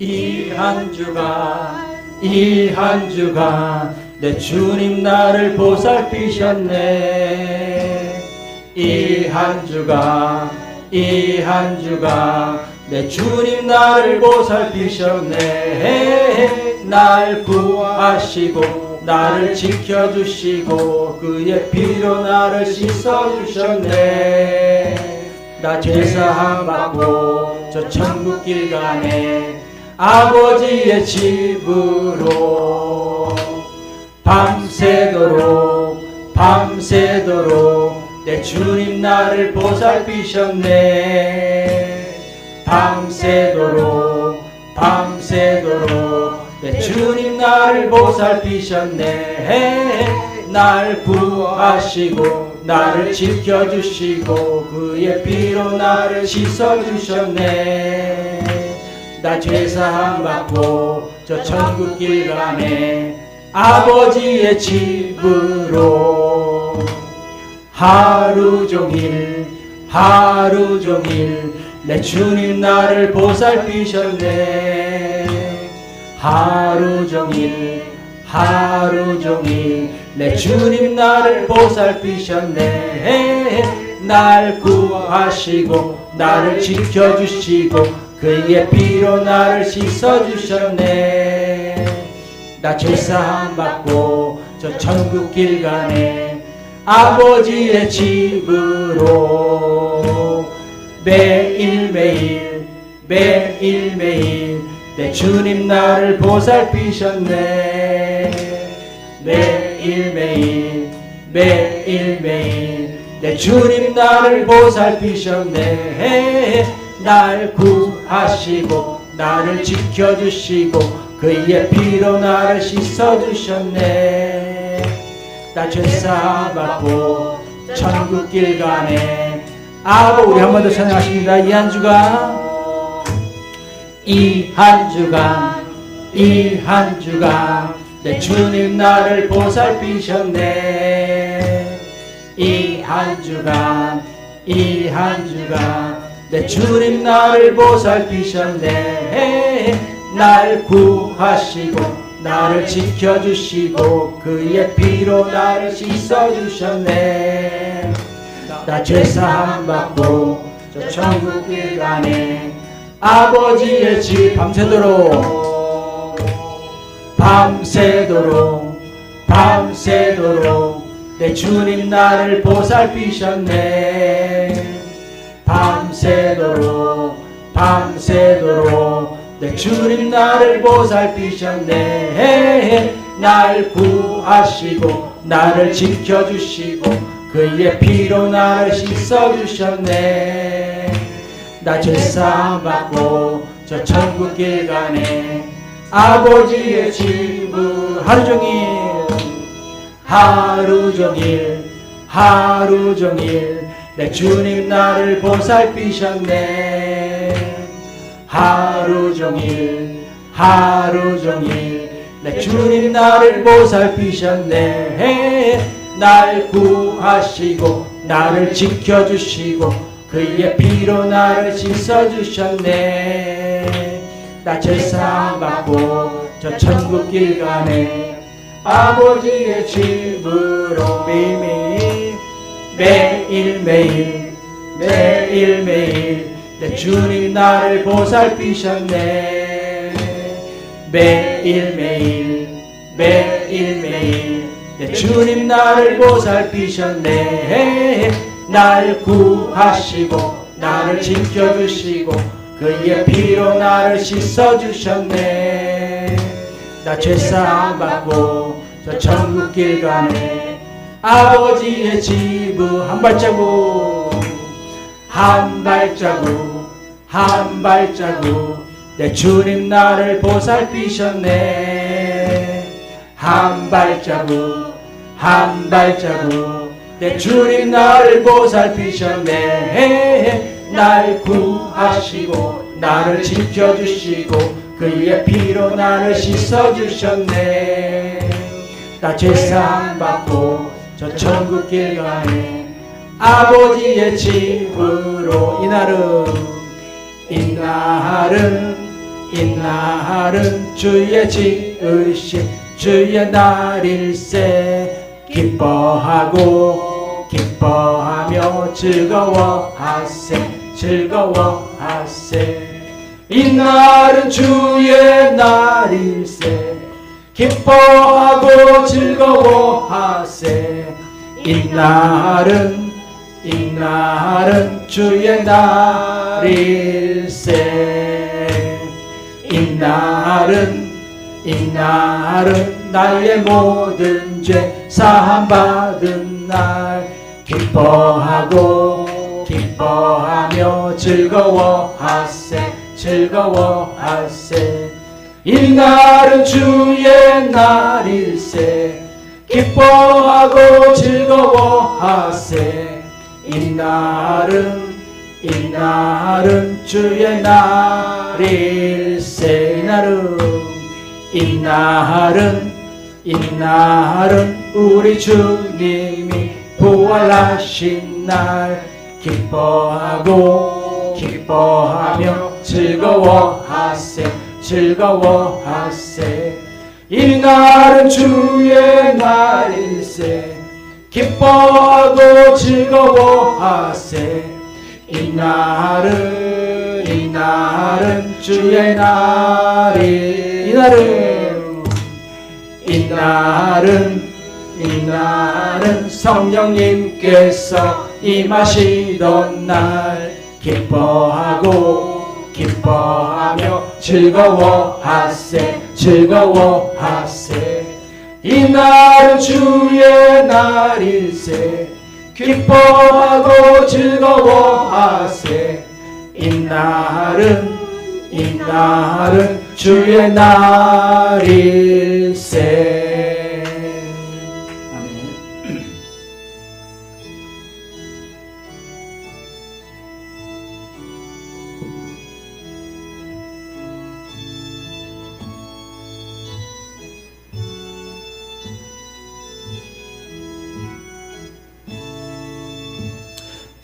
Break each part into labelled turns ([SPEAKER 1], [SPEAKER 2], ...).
[SPEAKER 1] 이 한 주간 이 한 주간 내 주님 나를 보살피셨네. 이 한 주간 이 한 주간 내 주님 나를 보살피셨네. 날 구하시고 나를 지켜주시고 그의 피로 나를 씻어주셨네. 나 제사함 받고 저 천국 길 가네 아버지의 집으로 밤새도록 밤새도록 내 주님 나를 보살피셨네. 밤새도록 밤새도록 내 주님 나를 보살피셨네. 날 구하시고 나를 지켜주시고 그의 피로 나를 씻어주셨네 나 죄사함 받고 저 천국 길 가네 아버지의 집으로 하루 종일 하루 종일 내 주님 나를 보살피셨네. 하루 종일 하루 종일 내 주님 나를 보살피셨네. 날 구하시고 나를 지켜주시고 그의 피로 나를 씻어주셨네. 나 죄사함 받고 저 천국 길 가네. 아버지의 집으로 매일매일 매일매일 내 주님 나를 보살피셨네. 매일매일 매일매일 내 주님 나를 보살피셨네 날 구하시고 나를 지켜주시고 그의 피로 나를 씻어주셨네. 나 죄사 받고 천국 길 가네. 아버 우리 한 번 더 찬양하십니다. 이 한 주간 이 한 주간 이 한 주간 내 주님 나를 보살피셨네. 이 한 주간 이 한 주간 내 주님 나를 보살피셨네. 날 구하시고 나를 지켜주시고 그의 피로 나를 씻어주셨네. 나 죄사함 받고 저 천국 길 가네 아버지의 집 밤새도록 밤새도록 밤새도록 내 주님 나를 보살피셨네 밤새도록 밤새도록 내 주님 나를 보살피셨네. 날 구하시고 나를 지켜주시고 그의 피로 나를 씻어주셨네. 나 죄사 받고 저 천국 길 가네. 아버지의 집을 하루 종일 하루 종일 하루 종일 내 주님 나를 보살피셨네. 하루 종일 하루 종일 내 주님 나를 보살피셨네. 날 구하시고 나를 지켜주시고 그의 피로 나를 씻어주셨네. 나 죄사함 받고 저 천국 길 가네. 아버지의 집으로 매일 매일 매일매일 매일매일 내 주님 나를 보살피셨네. 매일매일 매일매일 내 주님 나를 보살피셨네. 날 구하시고 나를 지켜주시고 그의 피로 나를 씻어주셨네. 나 죄사함 받고 저 천국 길 가네 아버지의 집을 한 발자국 한 발자국 한 발자국. 내 주님 나를 보살피셨네. 한 발자국 한 발자국. 내 주님 나를 보살피셨네. 날 구하시고 나를 지켜주시고 그의 피로 나를 씻어주셨네. 나 죄사함 받고 저 천국 길 가네 아버지의 집으로 이날은 이날은 이날은 주의 지으신 주의 날일세 기뻐하고 기뻐하며 즐거워하세 즐거워하세. 이날은 주의 날일세 기뻐하고 즐거워하세 이날은 이날은 주의 날일세. 이날은 이날은 나의 모든 죄 사함받은 날. 기뻐하고 기뻐하며 즐거워하세 즐거워하세. 이날은 주의 날일세 기뻐하고 즐거워하세. 이날은 이날은 주의 날일세 이날은. 이날은 이날은 우리 주님이 부활하신 날. 기뻐하고 기뻐하며 즐거워하세 즐거워하세 이날은 주의 날일세. 기뻐하고 즐거워하세. 이날은 이날은 주의 날이. 이날은 이날은 이날은 성령님께서 임하시던 날. 기뻐하고 기뻐하며 즐거워하세 즐거워하세. 이날은 주의 날일세. 기뻐하고 즐거워하세. 이날은 이날은 주의 날일세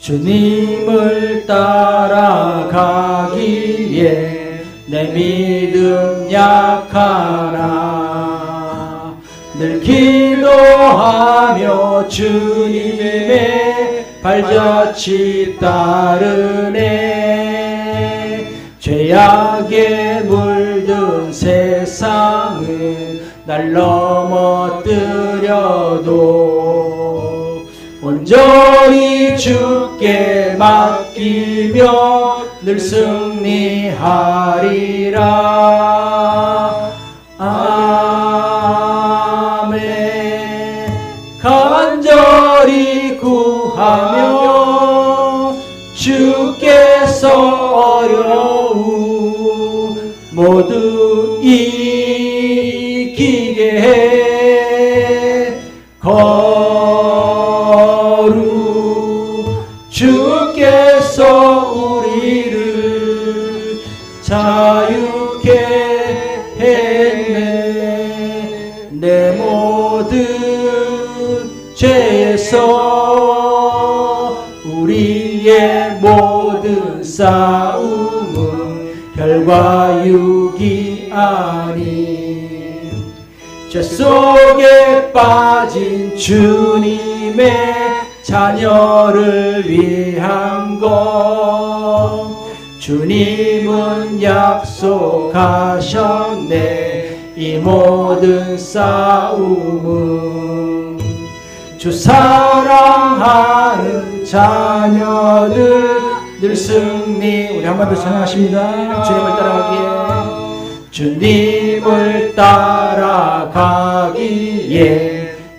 [SPEAKER 1] 주님을 따라가기에 내 믿음 약하나 늘 기도하며 주님의 발자취 따르네. 죄악에 물든 세상은 날 넘어뜨려도 온전히 주께 맡기며 늘 승리하리라. 아멘. 간절히 구하며 주께서 어려움 모두 싸움은 혈과 육이 아닌 죄 속에 빠진 주님의 자녀를 위한 것. 주님은 약속하셨네 이 모든 싸움은. 주 사랑하는 자녀들 늘 승리 우리 한 번 더 찬양하십니다. 주님을 따라가기에. 주님을 따라가기에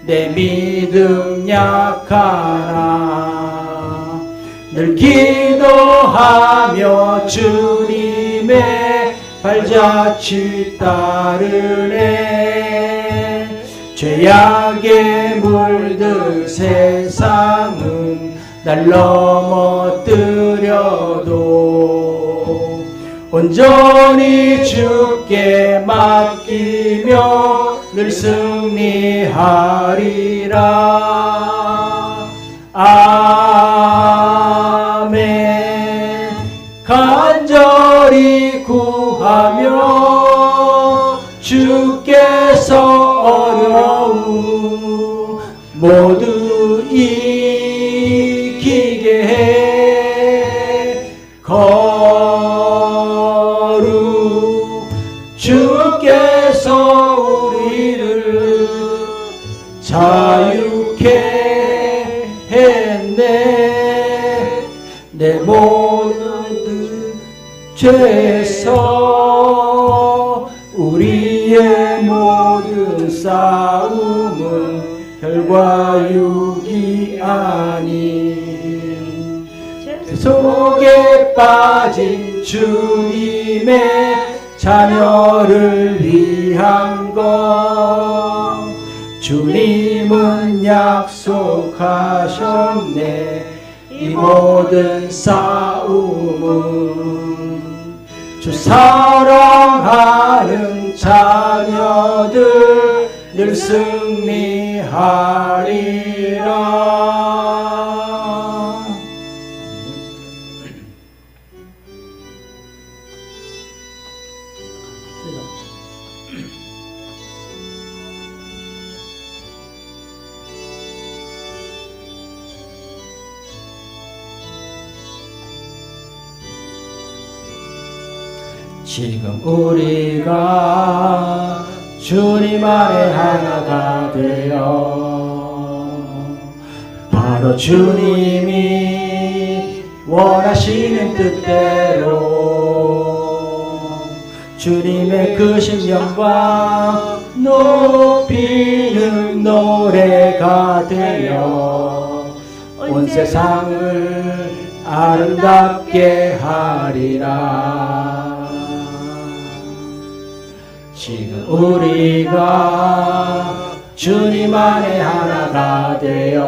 [SPEAKER 1] 내 믿음 약하나 늘 기도하며 주님의 발자취 따르네. 죄악에 물든 세상은 날 넘어뜨려도 온전히 주께 맡기며 늘 승리하리라. 아멘. 간절히 구하며 주께서 어려움 모두 이 죄에서 우리의 모든 싸움은 혈과 육이 아닌. 그 속에 빠진 주님의 자녀를 위한 것. 주님은 약속하셨네. 이 모든 싸움은 주 사랑하는 자녀들 늘 승리하리라 지금 우리가 주님 안에 하나가 되어 바로 주님이 원하시는 뜻대로 주님의 크신 영광 높이는 노래가 되어 온 세상을 아름답게 하리라 지금 우리가 주님 안에 하나가 되어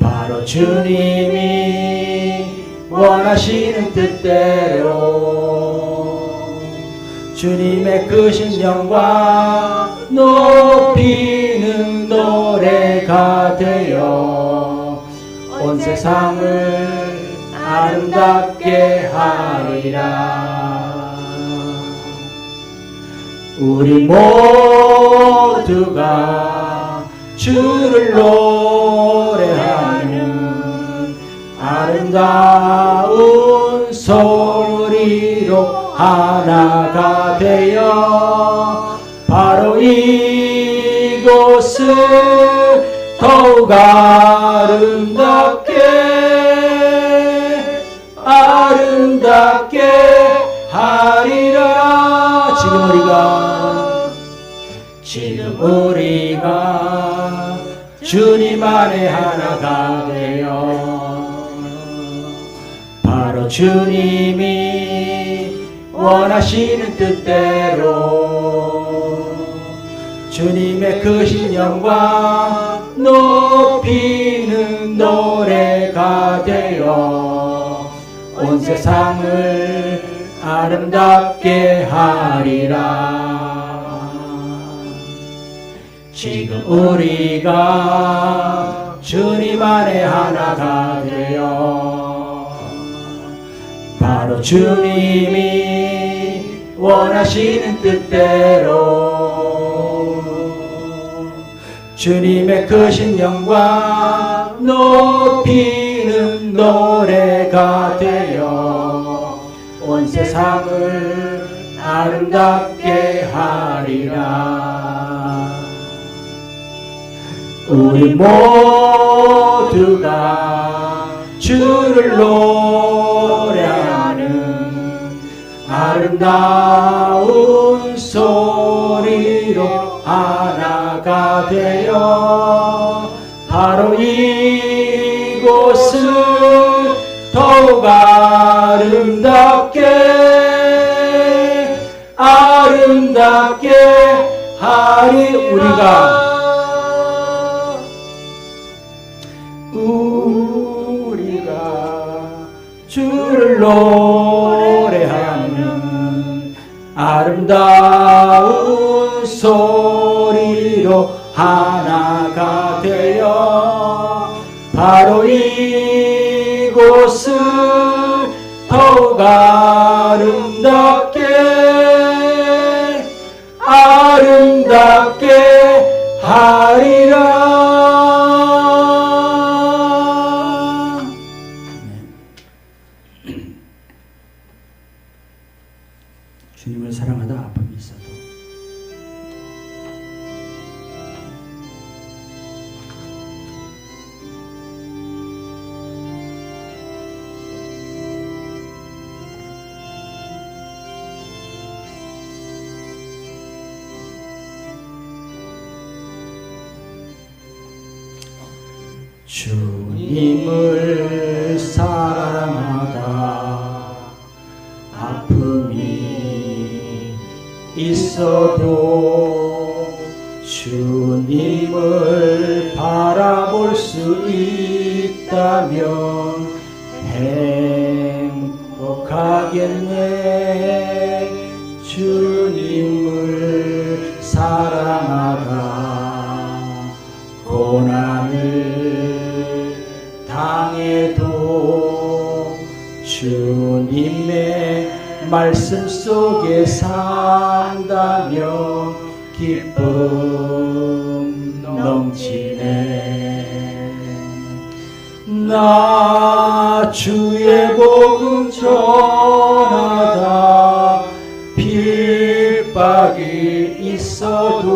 [SPEAKER 1] 바로 주님이 원하시는 뜻대로 주님의 크신 영광 높이는 노래가 되어 온 세상을 아름답게 하리라 우리 모두가 주를 노래하는 아름다운 소리로 하나가 되어 바로 이곳을 더욱 아름답게 아름답게 하리라. 지금 우리가 우리가 주님 안에 하나가 되어 바로 주님이 원하시는 뜻대로 주님의 크신 영광 높이는 노래가 되어 온 세상을 아름답게 하리라 지금 우리가 주님 안에 하나가 되어 바로 주님이 원하시는 뜻대로 주님의 크신 영광 높이는 노래가 되어 온 세상을 아름답게 하리라 우리 모두가 주를 노래하는 아름다운 소리로 하나가 되어 바로 이곳을 더욱 아름답게 아름답게 하리 우리가 우리가 주를 노래하는 아름다운 소리로 하 사랑하다 아픔이 있어도. 주님을 행복하겠네. 주님을 사랑하다. 고난을 당해도 주님의 말씀 속에 산다면 기쁨 넘치 나 주의 복음 전하다. 핍박이 있어도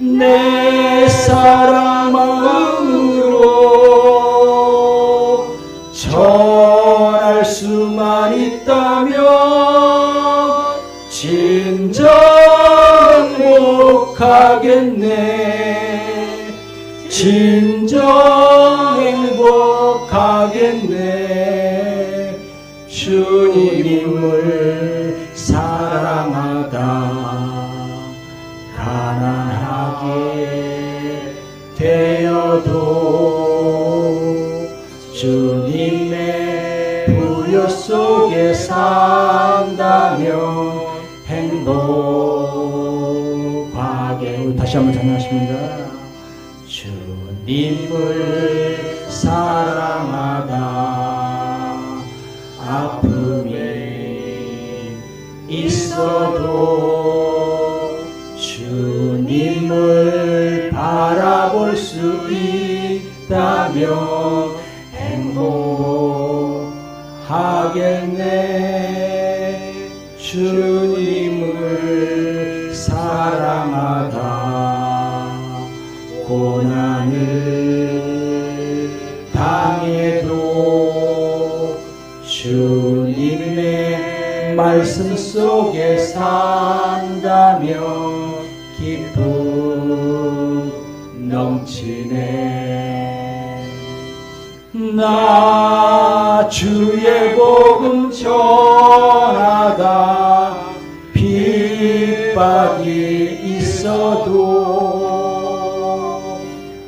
[SPEAKER 1] 내 사랑 부여 속에 산다면 행복하게. 다시 한번 찬양하십니다. 주님을 사랑하다. 아픔이 있어도 주님을 바라볼 수 있다면 행복하겠네 주님을 사랑하다. 고난을 당해도 주님의 말씀 속에 산다면 기쁨 넘치네. 나 주의 복음 전하다 핍박이 있어도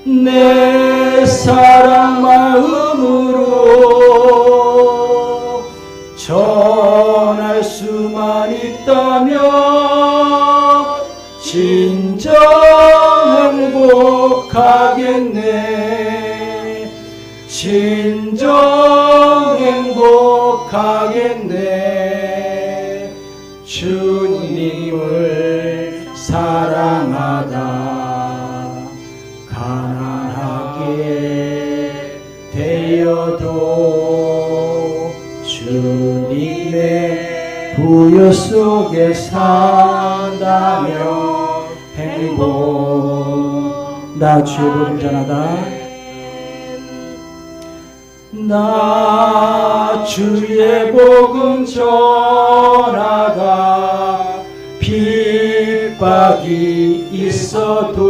[SPEAKER 1] 내 사랑 속에 산다면 행복. 나 주의 복음 전하다. 나 주의 복음 전하다 핍박이 있어도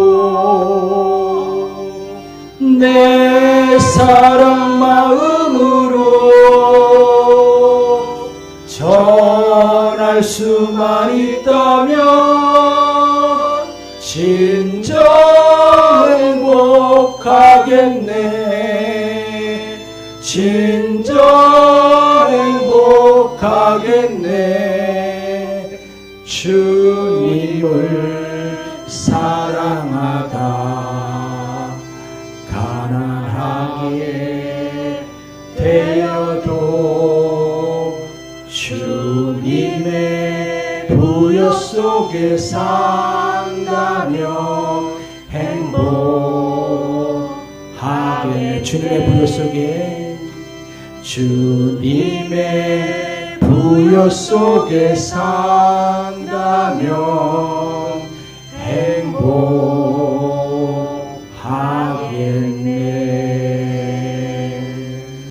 [SPEAKER 1] 내 사랑 마음 전할 수만 있다면 진정 행복하겠네. 진정 행복하겠네. 주님을 사랑 속에 산다면 행복하게 주님의 부여 속에 주님의 부여 속에 행복